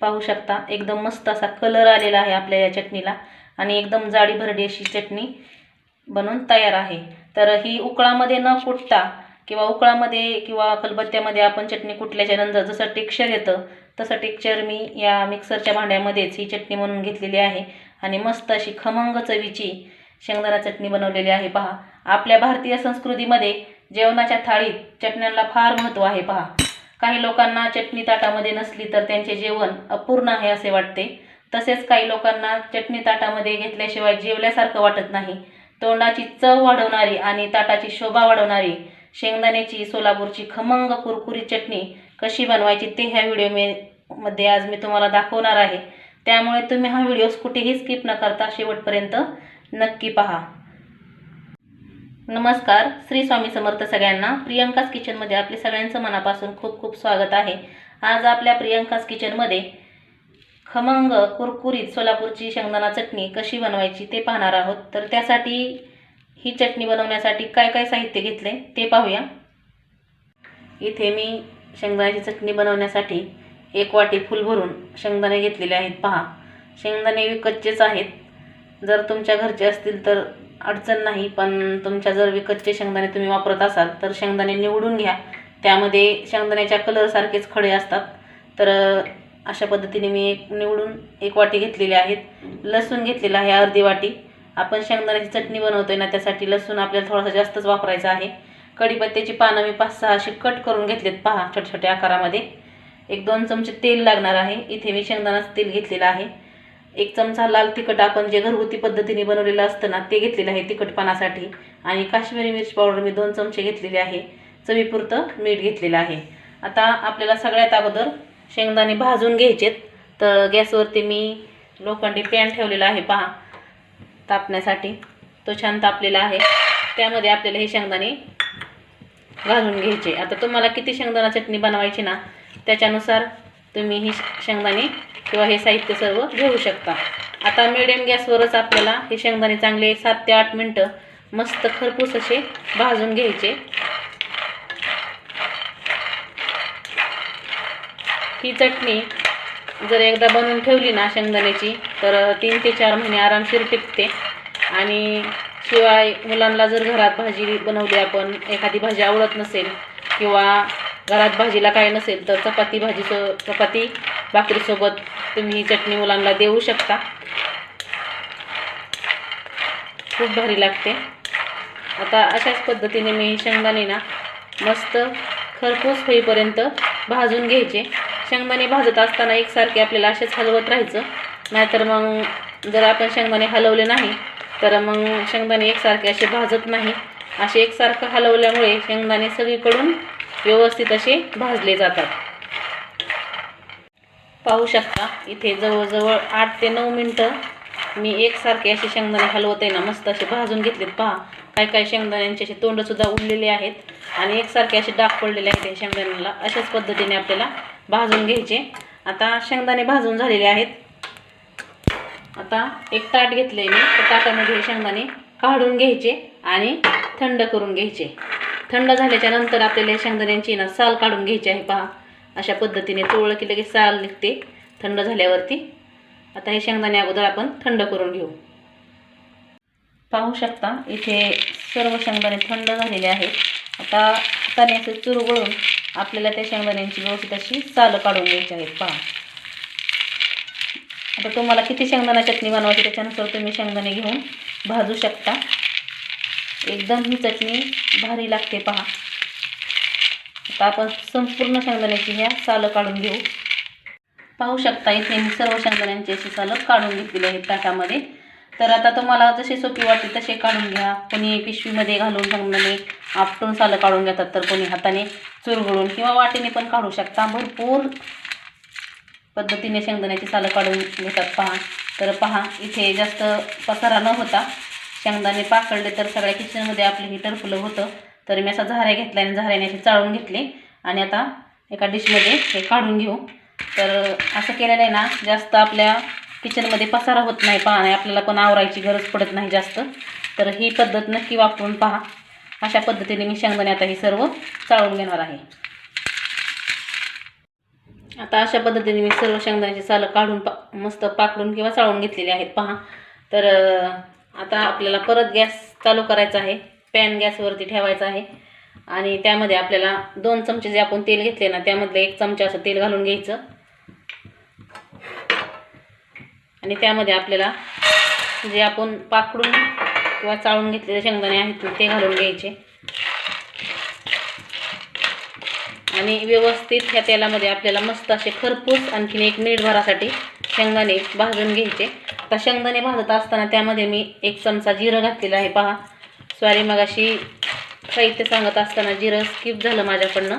पाहू शकता. एकदम मस्त असा कलर आलेला आहे आपल्या या चटणीला. आणि एकदम जाडी भरडी अशी चटणी बनवून तयार आहे. तर ही उकळामध्ये न कुटता किंवा उकळामध्ये किंवा खलबत्त्यामध्ये आपण चटणी कुटल्याच्या नंतर जसं टेक्स्चर येतं तसं टेक्स्चर मी या मिक्सरच्या भांड्यामध्येच ही चटणी बनवून घेतलेली आहे. आणि मस्त अशी खमंग चवीची शेंगदाणा चटणी बनवलेली आहे पहा. आपल्या भारतीय संस्कृतीमध्ये जेवणाच्या थाळीत चटण्यांना फार महत्त्व आहे पहा. काही लोकांना चटणी ताटामध्ये नसली तर त्यांचे जेवण अपूर्ण आहे असे वाटते. तसेच काही लोकांना चटणी ताटामध्ये घेतल्याशिवाय जेवल्यासारखं वाटत नाही. तोंडाची चव वाढवणारी आणि ताटाची शोभा वाढवणारी शेंगदाण्याची सोलापूरची खमंग कुरकुरीत चटणी कशी बनवायची ते ह्या व्हिडिओ मे मध्ये आज मी तुम्हाला दाखवणार आहे. त्यामुळे तुम्ही हा व्हिडिओ कुठेही स्किप न करता शेवटपर्यंत नक्की पहा. नमस्कार श्री स्वामी समर्थ सगळ्यांना प्रियंकाच किचनमध्ये आपले सगळ्यांचं मनापासून खूप खूप स्वागत आहे. आज आपल्या प्रियंकाच किचनमध्ये खमंग कुरकुरीत सोलापूरची शेंगदाणा चटणी कशी बनवायची ते पाहणार आहोत. तर त्यासाठी ही चटणी बनवण्यासाठी काय काय साहित्य घेतले ते पाहूया. इथे मी शेंगदाण्याची चटणी बनवण्यासाठी एक वाटी फुल भरून शेंगदाणे घेतलेले आहेत. पहा शेंगदाणे विकतचेच आहेत. जर तुमच्या घरचे असतील तर अडचण नाही पण तुमच्या जर विकतचे शेंगदाणे तुम्ही वापरत असाल तर शेंगदाणे निवडून घ्या. त्यामध्ये शेंगदाण्याच्या कलरसारखेच खडे असतात. तर अशा पद्धतीने मी एक निवडून एक वाटी घेतलेली आहेत. लसूण घेतलेला आहे अर्धी वाटी. आपण शेंगदाण्याची चटणी बनवतोय ना त्यासाठी लसूण आपल्याला थोडासा जास्तच वापरायचा आहे. कढीपत्त्याची पानं मी पाच सहा अशी कट करून घेतलेत पहा छोट्या छोट्या आकारामध्ये. एक दोन चमचे तेल लागणार आहे. इथे मी शेंगदाणाचं तेल घेतलेलं आहे. एक चमचा लाल तिखट आपण जे घरगुती पद्धतीने बनवलेलं असतं ना ते घेतलेलं आहे तिखटपणासाठी. आणि काश्मीरी मिरची पावडर मी दोन चमचे घेतलेले आहे. चवीपुरतं मीठ घेतलेलं आहे. आता आपल्याला सगळ्यात अगोदर शेंगदाणे भाजून घ्यायचेत. तर गॅसवरती मी लोखंडी पॅन ठेवलेला आहे पहा तापण्यासाठी. तो छान तापलेला आहे. त्यामध्ये आपल्याला हे शेंगदाणे घालून घ्यायचे. आता तुम्हाला किती शेंगदाणा चटणी बनवायची ना त्याच्यानुसार तुम्ही ही शेंगदाणे किंवा हे साहित्य सर्व घेऊ शकता. आता मिडियम गॅसवरच आपल्याला हे शेंगदाणे चांगले सात ते आठ मिनटं मस्त खरपूस असे भाजून घ्यायचे. ही चटणी जर एकदा बनवून ठेवली ना शेंगदाण्याची तर तीन ते चार महिने आरामशीर टिकते. आणि शिवाय मुलांना जर घरात भाजी बनवली आपण एखादी भाजी आवडत नसेल किंवा घरात भाजीला काय नसेल तर चपाती भाजीचं चपाती भाकरीसोबत तुम्ही ही चटणी मुलांना देऊ शकता. खूप भारी लागते. आता अशाच पद्धतीने मी शेंगदाणे ना मस्त खरपूस होईपर्यंत भाजून घ्यायचे. शेंगदाणे भाजत असताना एकसारखे आपल्याला असेच हलवत राहायचं. नाहीतर मग जर आपण शेंगदाणे हलवले नाही तर मग शेंगदाणे एकसारखे असे भाजत नाही. असे एकसारखं हलवल्यामुळे शेंगदाणे सगळीकडून व्यवस्थित असे भाजले जातात. पाहू शकता. इथे जवळजवळ आठ ते नऊ मिनटं मी एकसारखे असे शेंगदाणे हलवत आहे ना मस्त असे भाजून घेतलेत. पहा काय काय शेंगदाण्यांचे असे तोंडसुद्धा उडलेले आहेत आणि एकसारखे असे डाग पडलेले आहेत या शेंगदाण्याला. अशाच पद्धतीने आपल्याला भाजून घ्यायचे. आता शेंगदाणे भाजून झालेले आहेत. आता एक ताट घेतले मी. त्या ताटामध्ये हे शेंगदाणे काढून घ्यायचे आणि थंड करून घ्यायचे. थंड झाल्याच्यानंतर आपल्याला शेंगदाण्यांची ना साल काढून घ्यायची आहे. पहा अशा पद्धतीने चोळलं की लगेच साल निघते थंड झाल्यावरती. आता हे शेंगदाणे अगोदर आपण थंड करून घेऊ. पाहू शकता इथे सर्व शेंगदाणे थंड झालेले आहेत. आता हाताने असे चुरगळून आपल्याला त्या शेंगदाण्यांची व्यवस्थित अशी साल काढून घ्यायची आहेत. पहा. आता तुम्हाला किती शेंगदाणा चटणी बनवायची त्याच्यानुसार तुम्ही शेंगदाणे घेऊन भाजू शकता. एकदम ही चटणी भारी लागते पहा. आता आपण संपूर्ण शेंगदाण्याची ह्या सालं काढून घेऊ. पाहू शकता इथे मी सर्व शेंगदाण्यांची अशी सालं काढून घेतलेली आहेत ताटामध्ये. तर आता तुम्हाला जसे सोपी वाटते तसे काढून घ्या. कोणी पिशवीमध्ये घालून शेंगदाणे आपटून सालं काढून घेतात तर कोणी हाताने चुरगळून किंवा वाटेने पण काढू शकता. भरपूर पद्धतीने शेंगदाण्याची सालं काढून घेतात. पहा. तर पहा इथे जास्त पसारा न होता शेंगदाणे पाकडले तर सगळ्या किचनमध्ये आपलं हीटर टरफुलं होतं. तर मी असा झाऱ्या घेतला आणि झाऱ्याने असे चाळून घेतले. आणि आता एका डिशमध्ये हे काढून घेऊ. तर असं केलेलं आहे ना जास्त आपल्या किचनमध्ये पसारा होत नाही पहा आपल्याला पण आवरायची गरज पडत नाही जास्त. तर ही पद्धत नक्की वापरून पहा. अशा पद्धतीने मी शेंगदाणे आता हे सर्व चाळून घेणार आहे. आता अशा पद्धतीने मी सर्व शेंगदाण्याची सालं काढून पा मस्त पाकडून किंवा चाळून घेतलेली आहेत पहा. तर आता आपल्याला परत गॅस चालू करायचा आहे. पॅन गॅसवरती ठेवायचा आहे. आणि त्यामध्ये आपल्याला दोन चमचे जे आपण तेल घेतले ना त्यामधलं एक चमचा असं तेल घालून घ्यायचं. आणि त्यामध्ये आपल्याला जे आपण पाकडून किंवा चाळून घेतलेले शेंगदाणे आहेत ते घालून घ्यायचे. आणि व्यवस्थित ह्या तेलामध्ये आपल्याला मस्त असे खरपूस आणखीन एक मिनिट भरासाठी शेंगदाणे भाजून घ्यायचे. आता शेंगदाणे भाजत असताना त्यामध्ये मी एक चमचा जिरं घातलेलं आहे पहा. सॉरी मग अशी साहित्य सांगत असताना जिरं स्किप झालं माझ्याकडनं.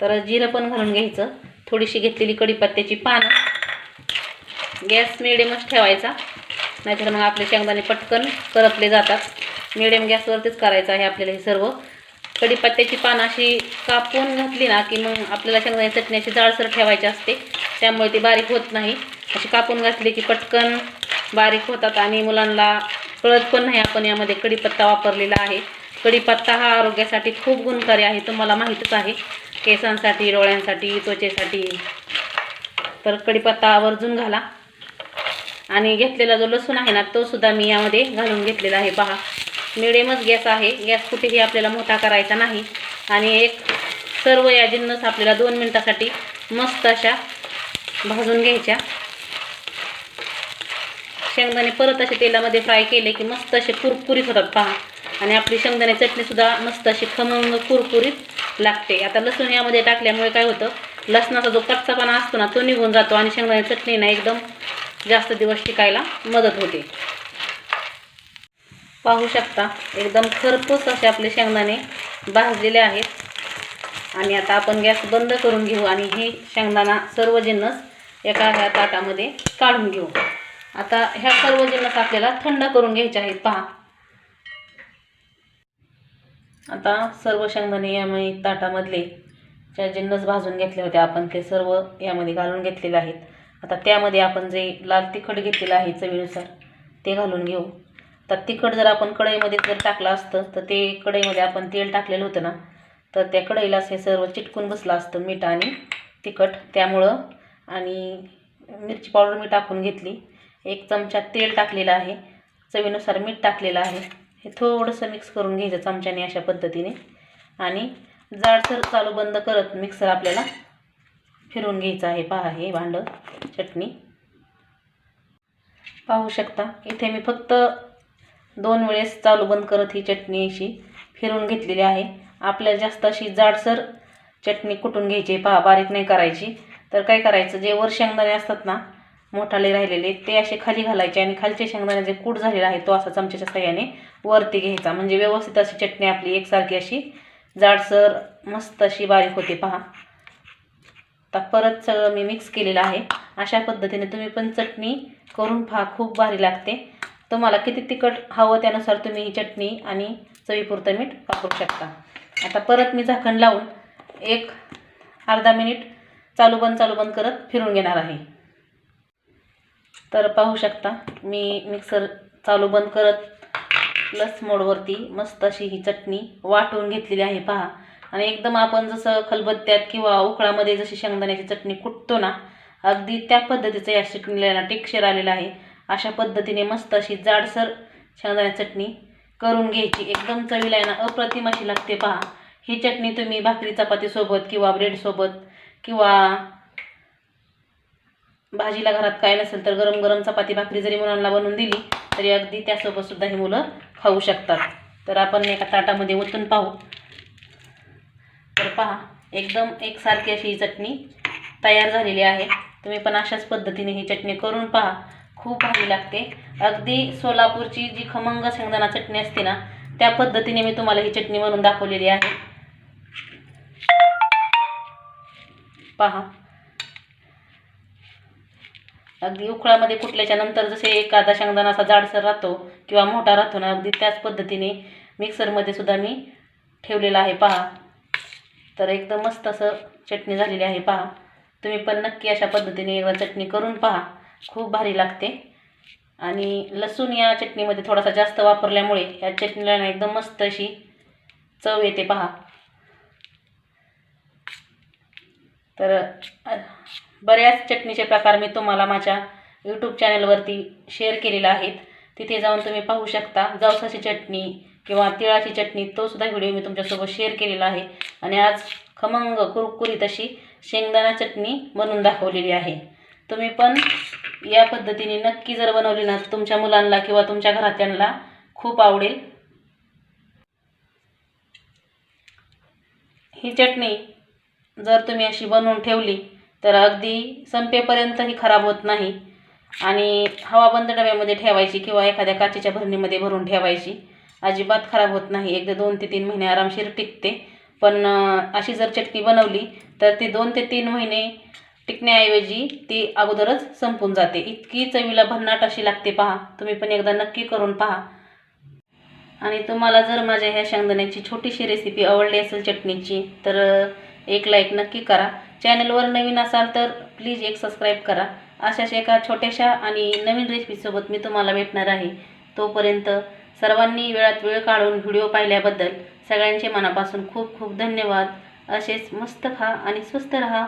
तर जिरं पण घालून घ्यायचं. थोडीशी घेतलेली कढीपत्त्याची पानं. गॅस मिडियमच ठेवायचा. नाहीतर मग आपले शेंगदाणे पटकन करपले जातात. मिडियम गॅसवरतीच करायचं आहे आपल्याला हे सर्व. कढीपत्त्याची पानं अशी कापून घातली ना की मग आपल्याला शेंगदाणे चटणी अशी जाडसर ठेवायची असते. त्यामुळे ती बारीक होत नाही. अशी कापून घातली की पटकन बारीक होतात आणि मुलांना कळत पण नाही आपण यामध्ये कढीपत्ता वापरलेला आहे. कढीपत्ता हा आरोग्यासाठी खूप गुणकारी आहे तुम्हाला माहीतच आहे. केसांसाठी डोळ्यांसाठी त्वचेसाठी. तर कढीपत्ता आवर्जून घाला. आणि घेतलेला जो लसूण आहे ना तो सुद्धा मी यामध्ये घालून घेतलेला आहे. पहा मिडियमच गॅस आहे. गॅस कुठेही आपल्याला मोठा करायचा नाही. आणि एक सर्व या जिन्नस आपल्याला दोन मिनटासाठी मस्त अशा भाजून घ्यायच्या. शेंगदाणे परत असे तेलामध्ये फ्राय केले की मस्त असे कुरकुरीत होतात पहा. आणि आपली शेंगदाणे चटणीसुद्धा मस्त अशी खमंग कुरकुरीत लागते. आता लसूण यामध्ये टाकल्यामुळे काय होतं? लसणाचा जो कच्चापणा असतो ना तो निघून जातो आणि शेंगदाणे चटणी ना एकदम जास्त दिवस टिकायला मदत होते. पाहू शकता एकदम खरपूस असे आपले शेंगदाणे भाजलेले आहेत. आणि आता आपण गॅस बंद करून घेऊ आणि हे शेंगदाणा सर्व जिन्नस एका ह्या ताटामध्ये काढून घेऊ. आता ह्या सर्व जिन्नस आपल्याला थंड करून घ्यायचे आहेत पहा. आता सर्व शेंगदाणे यामध्ये ताटामधले ज्या जिन्नस भाजून घेतले होते आपण ते सर्व यामध्ये घालून घेतलेले आहेत. आता त्यामध्ये आपण जे लाल तिखट घेतलेलं आहे चवीनुसार ते घालून घेऊ. तर तिखट जर आपण कढईमध्ये जर टाकलं असतं तर ते कढईमध्ये आपण तेल टाकलेलं होतं ना तर त्या कढईलाच हे सर्व चिटकून बसलं असतं मीठ आणि तिखट. त्यामुळं आणि मिरची पावडर मी टाकून घेतली. एक चमचा तेल टाकलेलं आहे. चवीनुसार मीठ टाकलेलं आहे. हे थोडंसं मिक्स करून घ्यायचं चमच्याने अशा पद्धतीने. आणि जाडसर चालू बंद करत मिक्सर आपल्याला फिरून घ्यायचं आहे. पहा हे भांडं चटणी. पाहू शकता इथे मी फक्त दोन वेळेस चालू बंद करत ही चटणी अशी फिरून घेतलेली आहे. आपल्याला जास्त अशी जाडसर चटणी कुटून घ्यायची? पहा बारीक नाही करायची. तर काय करायचं? जे वर शेंगदाणे असतात ना मोठाले राहिलेले ते असे खाली घालायचे आणि खालचे शेंगदाणे जे कूट झालेला आहे तो असा चमच्याच्या सहाय्याने वरती घ्यायचा. म्हणजे व्यवस्थित अशी चटणी आपली एकसारखी अशी जाडसर मस्त अशी बारीक होते. पहा. आता परत सगळं मी मिक्स केलेलं आहे. अशा पद्धतीने तुम्ही पण चटणी करून पहा खूप भारी लागते. तुम्हाला किती तिखट हवं त्यानुसार तुम्ही ही चटणी आणि चवीपुरतं मीठ वापरू शकता. आता परत मी झाकण लावून एक अर्धा मिनिट चालू बंद चालू बंद करत फिरून घेणार आहे. तर पाहू शकता मी मिक्सर चालू बंद करत प्लस मोडवरती मस्त अशी ही चटणी वाटून घेतलेली आहे पहा. आणि एकदम आपण जसं खलबत्त्यात किंवा उकळामध्ये जशी शेंगदाण्याची चटणी कुटतो ना अगदी त्या पद्धतीचं या चटणीला टेक्स्चर आलेलं आहे. अशा पद्धतीने मस्त अशी जाडसर शेंगदाण्याची चटणी करून घ्यायची. एकदम चवीला आहे ना अप्रतिम अशी लागते पहा. ही चटणी तुम्ही भाकरी चपातीसोबत किंवा ब्रेडसोबत किंवा भाजीला घरात काय नसेल तर गरम गरम चपाती भाकरी जरी मुलांना बनवून दिली तरी अगदी त्यासोबतसुद्धा ही मुलं खाऊ शकतात. तर आपण एका ताटामध्ये ओतून पाहू. तर पहा एकदम एकसारखी अशी ही चटणी तयार झालेली आहे. तुम्ही पण अशाच पद्धतीने ही चटणी करून पहा. खूप भारी लागते. अगदी सोलापूरची जी खमंग शेंगदाणा चटणी असते ना त्या पद्धतीने मी तुम्हाला ही चटणी बनवून दाखवलेली आहे. पहा. अगदी उकळामध्ये कुटल्याच्या नंतर जसे एखादा शेंगदाणा असा जाडसर राहतो किंवा मोठा राहतो ना अगदी त्याच पद्धतीने मिक्सरमध्ये सुद्धा मी ठेवलेला आहे. पहा. तर एकदम मस्त असं चटणी झालेली आहे. पहा. तुम्ही पण नक्की अशा पद्धतीने एकदा चटणी करून पहा. खूप भारी लागते. आणि लसूण या चटणीमध्ये थोडासा जास्त वापरल्यामुळे या चटणीला ना एकदम मस्त अशी चव येते. पहा. तर बऱ्याच चटणीचे प्रकार मी तुम्हाला माझ्या यूट्यूब चॅनलवरती शेअर केलेला आहेत. तिथे जाऊन तुम्ही पाहू शकता. जवसाची चटणी किंवा तिळाची चटणी तोसुद्धा व्हिडिओ मी तुमच्यासोबत शेअर केलेला आहे. आणि आज खमंग कुरकुरीत अशी शेंगदाणा चटणी बनवून दाखवलेली आहे. तुम्ही पण या पद्धतीने नक्की जर बनवली ना तुमच्या मुलांना किंवा तुमच्या घरातल्यांना खूप आवडेल. ही चटणी जर तुम्ही अशी बनवून ठेवली तर अगदी संपेपर्यंत ही खराब होत नाही. आणि हवाबंद डब्यामध्ये ठेवायची किंवा एखाद्या काचेच्या भरणीमध्ये भरून ठेवायची अजिबात खराब होत नाही. एकदा दोन ते तीन महिने आरामशीर टिकते. पण अशी जर चटणी बनवली तर ती दोन ते तीन महिने टिकण्याऐवजी ती अगोदरच संपून जाते. इतकी चवीला भन्नाट अशी लागते पहा. तुम्ही पण एकदा नक्की करून पहा. आणि तुम्हाला जर माझ्या ह्या शेंगदाण्याची छोटीशी रेसिपी आवडली असेल चटणीची तर एक लाईक नक्की करा. चॅनलवर नवीन असाल तर प्लीज एक सबस्क्राईब करा. अशाच एका छोट्याशा आणि नवीन रेसिपीसोबत मी तुम्हाला भेटणार आहे. तोपर्यंत सर्वांनी वेळात वेळ काढून व्हिडिओ पाहिल्याबद्दल सगळ्यांचे मनापासून खूप खूप धन्यवाद. असेच मस्त खा आणि स्वस्त रहा.